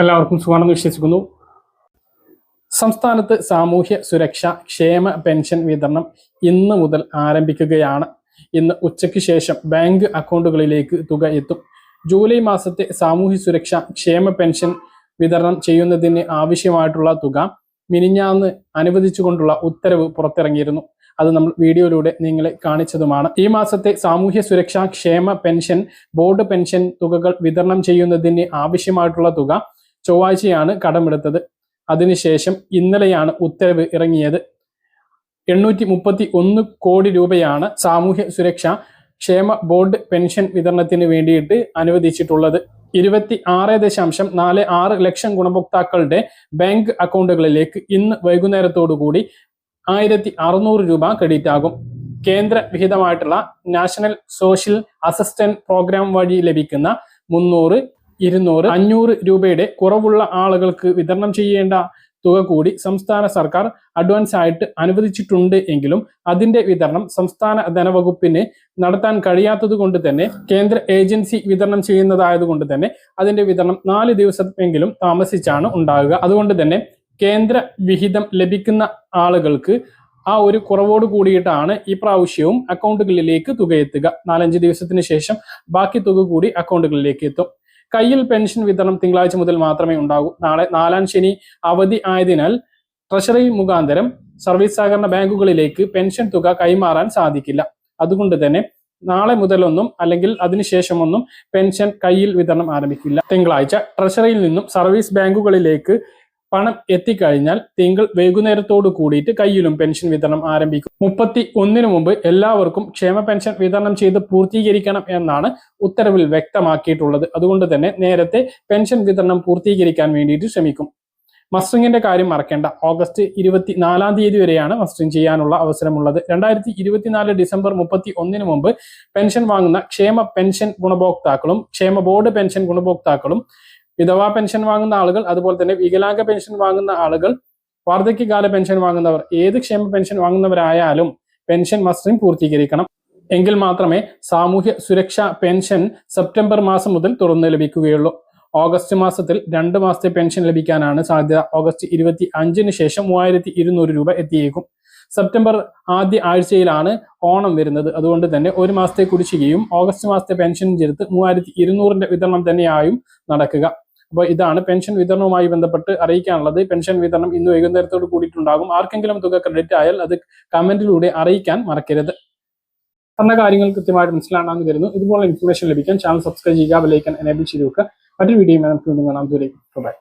എല്ലാവർക്കും സുഖമാണെന്ന് വിശ്വസിക്കുന്നു. സംസ്ഥാനത്ത് സാമൂഹ്യ സുരക്ഷ ക്ഷേമ പെൻഷൻ വിതരണം ഇന്ന് മുതൽ ആരംഭിക്കുകയാണ്. ഇന്ന് ഉച്ചയ്ക്ക് ശേഷം ബാങ്ക് അക്കൗണ്ടുകളിലേക്ക് തുക എത്തും. ജൂലൈ മാസത്തെ സാമൂഹ്യ സുരക്ഷ ക്ഷേമ പെൻഷൻ വിതരണം ചെയ്യുന്നതിന് ആവശ്യമായിട്ടുള്ള തുക മിനിഞ്ഞാന്ന് അനുവദിച്ചുകൊണ്ടുള്ള ഉത്തരവ് പുറത്തിറങ്ങിയിരുന്നു. അത് നമ്മൾ വീഡിയോയിലൂടെ നിങ്ങളെ കാണിച്ചതുമാണ്. ഈ മാസത്തെ സാമൂഹ്യ സുരക്ഷാ ക്ഷേമ പെൻഷൻ ബോർഡ് പെൻഷൻ തുകകൾ വിതരണം ചെയ്യുന്നതിന് ആവശ്യമായിട്ടുള്ള തുക ചൊവ്വാഴ്ചയാണ് കടമെടുത്തത്. അതിനുശേഷം ഇന്നലെയാണ് ഉത്തരവ് ഇറങ്ങിയത്. എണ്ണൂറ്റി മുപ്പത്തി ഒന്ന് കോടി രൂപയാണ് സാമൂഹ്യ സുരക്ഷ ക്ഷേമ ബോർഡ് പെൻഷൻ വിതരണത്തിന് വേണ്ടിയിട്ട് അനുവദിച്ചിട്ടുള്ളത്. ഇരുപത്തി ആറ് ദശാംശം നാല് ആറ് ലക്ഷം ഗുണഭോക്താക്കളുടെ ബാങ്ക് അക്കൗണ്ടുകളിലേക്ക് ഇന്ന് വൈകുന്നേരത്തോടു കൂടി ആയിരത്തി അറുന്നൂറ് രൂപ ക്രെഡിറ്റ് ആകും കേന്ദ്ര വിഹിതമായിട്ടുള്ള നാഷണൽ സോഷ്യൽ അസിസ്റ്റന്റ് പ്രോഗ്രാം വഴി ലഭിക്കുന്ന മുന്നൂറ് ഇരുന്നൂറ് അഞ്ഞൂറ് രൂപയുടെ കുറവുള്ള ആളുകൾക്ക് വിതരണം ചെയ്യേണ്ട തുക കൂടി സംസ്ഥാന സർക്കാർ അഡ്വാൻസ് ആയിട്ട് അനുവദിച്ചിട്ടുണ്ട് എങ്കിലും അതിന്റെ വിതരണം സംസ്ഥാന ധനവകുപ്പിന് നടത്താൻ കഴിയാത്തത് കൊണ്ട് തന്നെ കേന്ദ്ര ഏജൻസി വിതരണം ചെയ്യുന്നതായതുകൊണ്ട് തന്നെ അതിന്റെ വിതരണം നാല് ദിവസമെങ്കിലും താമസിച്ചാണ് ഉണ്ടാകുക അതുകൊണ്ട് തന്നെ കേന്ദ്ര വിഹിതം ലഭിക്കുന്ന ആളുകൾക്ക് ആ ഒരു കുറവോട് കൂടിയിട്ടാണ് ഈ പ്രാവശ്യവും അക്കൗണ്ടുകളിലേക്ക് തുക എത്തുക നാലഞ്ച് ദിവസത്തിന് ശേഷം ബാക്കി തുക കൂടി അക്കൗണ്ടുകളിലേക്ക് എത്തും. കയ്യിൽ പെൻഷൻ വിതരണം തിങ്കളാഴ്ച മുതൽ മാത്രമേ ഉണ്ടാകൂ. നാളെ നാലാം ശനി അവധി ആയതിനാൽ ട്രഷറി മുഖാന്തരം സർവീസ് സഹകരണ ബാങ്കുകളിലേക്ക് പെൻഷൻ തുക കൈമാറാൻ സാധിക്കില്ല. അതുകൊണ്ട് തന്നെ നാളെ മുതലൊന്നും അല്ലെങ്കിൽ അതിനുശേഷമൊന്നും പെൻഷൻ കയ്യിൽ വിതരണം ആരംഭിക്കില്ല. തിങ്കളാഴ്ച ട്രഷറിയിൽ നിന്നും സർവീസ് ബാങ്കുകളിലേക്ക് പണം എത്തിക്കഴിഞ്ഞാൽ തിങ്കൾ വൈകുന്നേരത്തോട് കൂടിയിട്ട് കയ്യിലും പെൻഷൻ വിതരണം ആരംഭിക്കും. മുപ്പത്തി ഒന്നിനു മുമ്പ് എല്ലാവർക്കും ക്ഷേമ പെൻഷൻ വിതരണം ചെയ്ത് പൂർത്തീകരിക്കണം എന്നാണ് ഉത്തരവിൽ വ്യക്തമാക്കിയിട്ടുള്ളത്. അതുകൊണ്ട് തന്നെ നേരത്തെ പെൻഷൻ വിതരണം പൂർത്തീകരിക്കാൻ വേണ്ടിയിട്ട് ശ്രമിക്കും. മസ്റ്റിങ്ങിന്റെ കാര്യം മറക്കേണ്ട. ഓഗസ്റ്റ് ഇരുപത്തി നാലാം തീയതി വരെയാണ് മസ്റ്റിങ് ചെയ്യാനുള്ള അവസരമുള്ളത്. രണ്ടായിരത്തി ഇരുപത്തിനാല് ഡിസംബർ മുപ്പത്തി ഒന്നിന് മുമ്പ് പെൻഷൻ വാങ്ങുന്ന ക്ഷേമ പെൻഷൻ ഗുണഭോക്താക്കളും ക്ഷേമ ബോർഡ് പെൻഷൻ ഗുണഭോക്താക്കളും വിധവാ പെൻഷൻ വാങ്ങുന്ന ആളുകൾ അതുപോലെ തന്നെ വികലാംഗ പെൻഷൻ വാങ്ങുന്ന ആളുകൾ വാർദ്ധക്യകാല പെൻഷൻ വാങ്ങുന്നവർ ഏത് ക്ഷേമ പെൻഷൻ വാങ്ങുന്നവരായാലും പെൻഷൻ മസ്റ്ററിംഗ് പൂർത്തീകരിക്കണം. എങ്കിൽ മാത്രമേ സാമൂഹ്യ സുരക്ഷാ പെൻഷൻ സെപ്റ്റംബർ മാസം മുതൽ തുറന്നു ലഭിക്കുകയുള്ളൂ. ഓഗസ്റ്റ് മാസത്തിൽ രണ്ട് മാസത്തെ പെൻഷൻ ലഭിക്കാനാണ് സാധ്യത. ഓഗസ്റ്റ് ഇരുപത്തി അഞ്ചിന് ശേഷം മൂവായിരത്തി ഇരുന്നൂറ് രൂപ എത്തിയേക്കും. സെപ്റ്റംബർ ആദ്യ ആഴ്ചയിലാണ് ഓണം വരുന്നത്. അതുകൊണ്ട് തന്നെ ഒരു മാസത്തെ കുടിശ്ശികയും ഓഗസ്റ്റ് മാസത്തെ പെൻഷൻ ചേർത്ത് മൂവായിരത്തി ഇരുന്നൂറിന്റെ വിതരണം തന്നെയായും നടക്കുക. അപ്പോൾ ഇതാണ് പെൻഷൻ വിതരണവുമായി ബന്ധപ്പെട്ട് അറിയിക്കാനുള്ളത്. പെൻഷൻ വിതരണം ഇന്ന് വൈകുന്നേരത്തോട് കൂടിയിട്ടുണ്ടാകും. ആർക്കെങ്കിലും തുക ക്രെഡിറ്റ് ആയാൽ അത് കമന്റിലൂടെ അറിയിക്കാൻ മറക്കരുത്. പറഞ്ഞ കാര്യങ്ങൾ കൃത്യമായിട്ട് മനസ്സിലാണെന്ന് കരുതുന്നു. ഇതുപോലെ ഇൻഫർമേഷൻ ലഭിക്കാൻ ചാനൽ സബ്സ്ക്രൈബ് ചെയ്യുക ബെലൈക്കൻ എനേബിൾ ചെയ്ത് വെക്കുക. മറ്റൊരു വീഡിയോ നമുക്ക് വീണ്ടും കാണാം. ദൂരേക്ക് ബൈ